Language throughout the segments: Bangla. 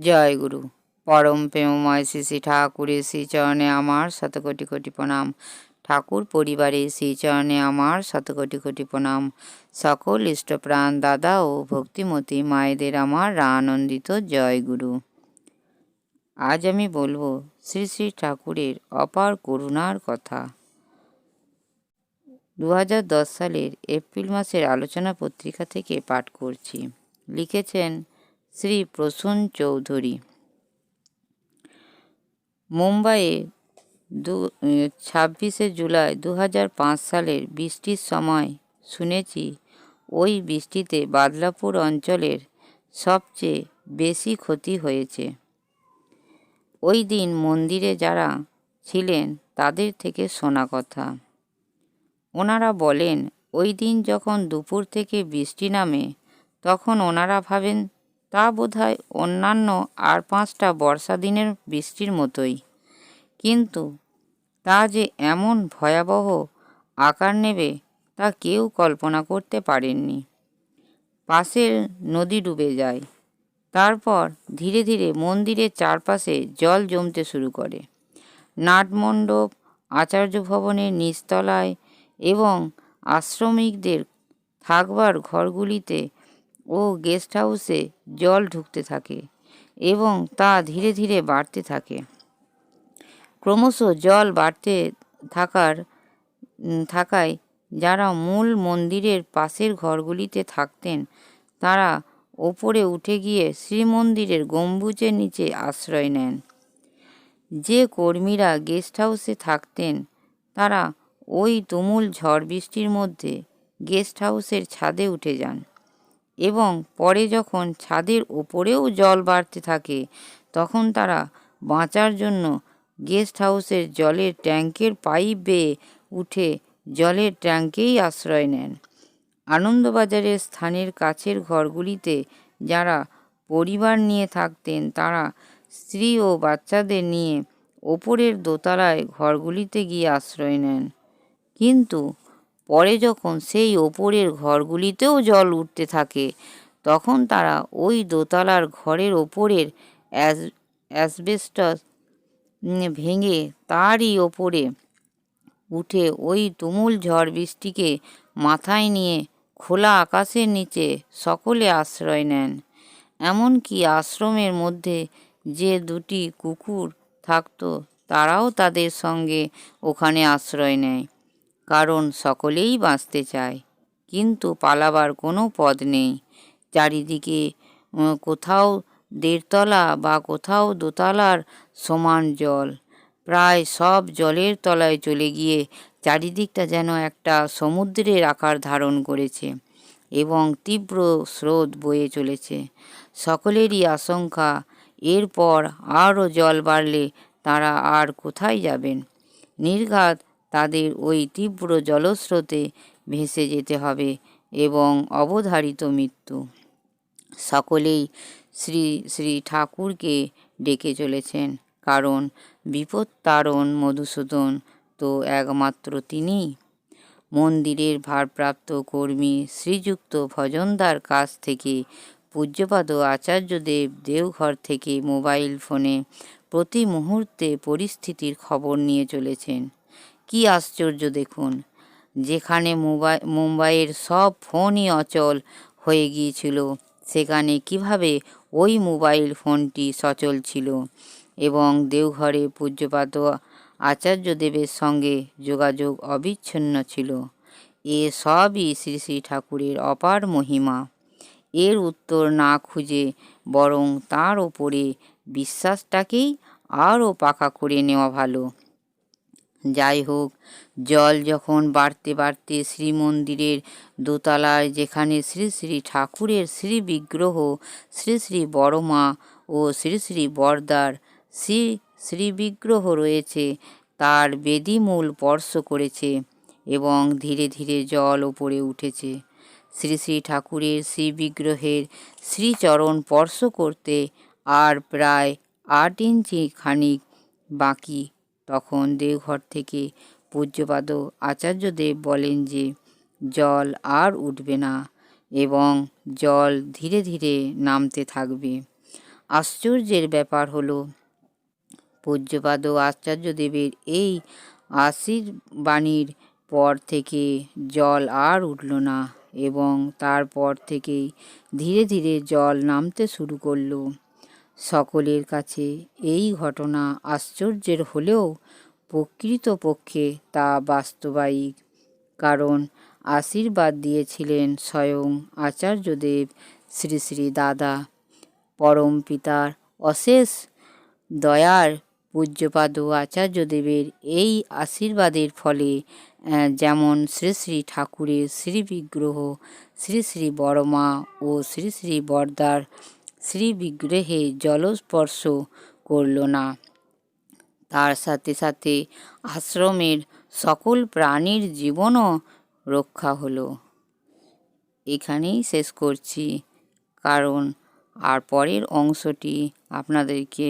জয় গুরু। পরম প্রেমময় শ্রী শ্রী ঠাকুরের শ্রীচরণে আমার শত কোটি কোটি প্রণাম। ঠাকুর পরিবারের শ্রীচরণে আমার শত কোটি কোটি প্রণাম। সকল ইষ্টপ্রাণ দাদা ও ভক্তিমতী মায়েদের আমার আনন্দিত জয় গুরু। আজ আমি বলব শ্রী শ্রী ঠাকুরের অপার করুণার কথা। দু হাজার দশ সালের এপ্রিল মাসের আলোচনা পত্রিকা থেকে পাঠ করছি। লিখেছেন শ্রী প্রসূন চৌধুরী। মুম্বাইয়ে দু ছাব্বিশে জুলাই দু সালের বৃষ্টির সময় শুনেছি ওই বৃষ্টিতে বাদলাপুর অঞ্চলের সবচেয়ে বেশি ক্ষতি হয়েছে। ওই দিন মন্দিরে যারা ছিলেন তাদের থেকে শোনা কথা। ওনারা বলেন, ওই দিন যখন দুপুর থেকে বৃষ্টি নামে, তখন ওনারা ভাবেন তা বোধহয় অন্যান্য আর পাঁচটা বর্ষা দিনের বৃষ্টির মতোই। কিন্তু তা যে এমন ভয়াবহ আকার নেবে তা কেউ কল্পনা করতে পারেননি। পাশের নদী ডুবে যায়। তারপর ধীরে ধীরে মন্দিরের চারপাশে জল জমতে শুরু করে। নাটমণ্ডপ আচার্য ভবনের নিচতলায় এবং আশ্রমিকদের থাকবার ঘরগুলিতে ও গেস্ট হাউসে জল ঢুকতে থাকে এবং তা ধীরে ধীরে বাড়তে থাকে। ক্রমশ জল বাড়তে থাকার থাকায় যারা মূল মন্দিরের পাশের ঘরগুলিতে থাকতেন, তারা ওপরে উঠে গিয়ে শ্রীমন্দিরের গম্বুজের নিচে আশ্রয় নেন। যে কর্মীরা গেস্ট হাউসে থাকতেন, তারা ওই তুমুল ঝড় বৃষ্টির মধ্যে গেস্ট হাউসের ছাদে উঠে যান। এবং পরে যখন ছাদের ওপরেও জল বাড়তে থাকে, তখন তারা বাঁচার জন্য গেস্ট হাউসের জলের ট্যাঙ্কের পাইপ বেয়ে উঠে জলের ট্যাঙ্কেই আশ্রয় নেন। আনন্দবাজারের স্থানের কাছের ঘরগুলিতে যারা পরিবার নিয়ে থাকতেন, তারা স্ত্রী ও বাচ্চাদের নিয়ে ওপরের দোতলায় ঘরগুলিতে গিয়ে আশ্রয় নেন। কিন্তু পরে যখন সেই ওপরের ঘরগুলিতেও জল উঠতে থাকে, তখন তারা ওই দোতলার ঘরের ওপরের অ্যাসবেস্টস ভেঙে তারই ওপরে উঠে ওই তুমুল ঝড় বৃষ্টিকে মাথায় নিয়ে খোলা আকাশের নিচে সকলে আশ্রয় নেন। এমনকি আশ্রমের মধ্যে যে দুটি কুকুর থাকত, তারাও তাদের সঙ্গে ওখানে আশ্রয় নেয়। কারণ সকলেই বাঁচতে চায়। কিন্তু পালাবার কোনো পথ নেই। চারিদিকে কোথাও দেড়তলা বা কোথাও দোতলার সমান জল। প্রায় সব জলের তলায় চলে গিয়ে চারিদিকটা যেন একটা সমুদ্রের আকার ধারণ করেছে এবং তীব্র স্রোত বয়ে চলেছে। সকলেরই আশঙ্কা, এরপর আরও জল বাড়লে তারা আর কোথায় যাবেন? নির্ঘাত তাদের ওই তীব্র জলস্রোতে ভেসে যেতে হবে এবং অবধারিত মৃত্যু। সকলেই শ্রী শ্রী ঠাকুরকে ডেকে চলেছেন, কারণ বিপদ তারণ মধুসূদন তো একমাত্র তিনিই। মন্দিরের ভারপ্রাপ্ত কর্মী শ্রীযুক্ত ভজনদার কাছ থেকে পূজ্যপাদ আচার্যদেব দেওঘর থেকে মোবাইল ফোনে প্রতি মুহূর্তে পরিস্থিতির খবর নিয়ে চলেছেন। কি আশ্চর্য দেখুন। যেখানে মুম্বাই মুম্বাইয়ের সব ফোনই অচল হয়ে গিয়েছিল, সেখানে কীভাবে ওই মোবাইল ফোনটি সচল ছিল? এবং দেওঘরে পূজ্যপাত আচার্যদেবের সঙ্গে যোগাযোগ অবিচ্ছিন্ন ছিল। এ সবই শ্রী শ্রী ঠাকুরের অপার মহিমা। এর উত্তর না খুঁজে বরং তার ওপরে বিশ্বাসটাকেই আরও পাকা করে নেওয়া ভালো। যাই হোক, জল যখন বাড়তে বাড়তে শ্রীমন্দিরের দোতলায় যেখানে শ্রী শ্রী ঠাকুরের শ্রী বিগ্রহ, শ্রী শ্রী বড়মা ও শ্রী শ্রী বর্দার শ্রী শ্রী বিগ্রহ রয়েছে, তার বেদিমূল স্পর্শ করেছে এবং ধীরে ধীরে জল ওপরে উঠেছে। শ্রী শ্রী ঠাকুরের শ্রী বিগ্রহের শ্রীচরণ স্পর্শ করতে আর প্রায় আট ইঞ্চি খানিক বাকি তখন দেওঘর থেকে পূজ্যপাদ আচার্যদেব বলেন যে, জল আর উঠবে না এবং জল ধীরে ধীরে নামতে থাকবে। আশ্চর্যের ব্যাপার হলো, পূজ্যপাদ আচার্যদেবের এই আশীর্বাণীর পর থেকে জল আর উঠল না এবং তারপর থেকেই ধীরে ধীরে জল নামতে শুরু করল। সকলের কাছে এই ঘটনা আশ্চর্যের হলেও প্রকৃতপক্ষে তা বাস্তবায়িক। কারণ আশীর্বাদ দিয়েছিলেন স্বয়ং আচার্যদেব শ্রী শ্রী দাদা। পরম পিতার অশেষ দয়ার পূজ্যপাদ আচার্যদেবের এই আশীর্বাদের ফলে যেমন শ্রী শ্রী ঠাকুরের শ্রী বিগ্রহ শ্রী শ্রী বড়মা ও শ্রী শ্রী বরদার শ্রী বিগ্রহে জলস্পর্শ করল না। তার সাথে সাথে আশ্রমের সকল প্রাণীর জীবনও রক্ষা হলো। এখানেই শেষ করছি, কারণ আর পরের অংশটি আপনাদেরকে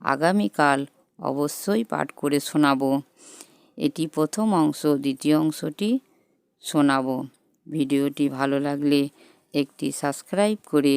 আগামীকাল অবশ্যই পাঠ করে শোনাবো। এটি প্রথম অংশ, দ্বিতীয় অংশটি শোনাবো। ভিডিওটি ভালো লাগলে একটি সাবস্ক্রাইব করে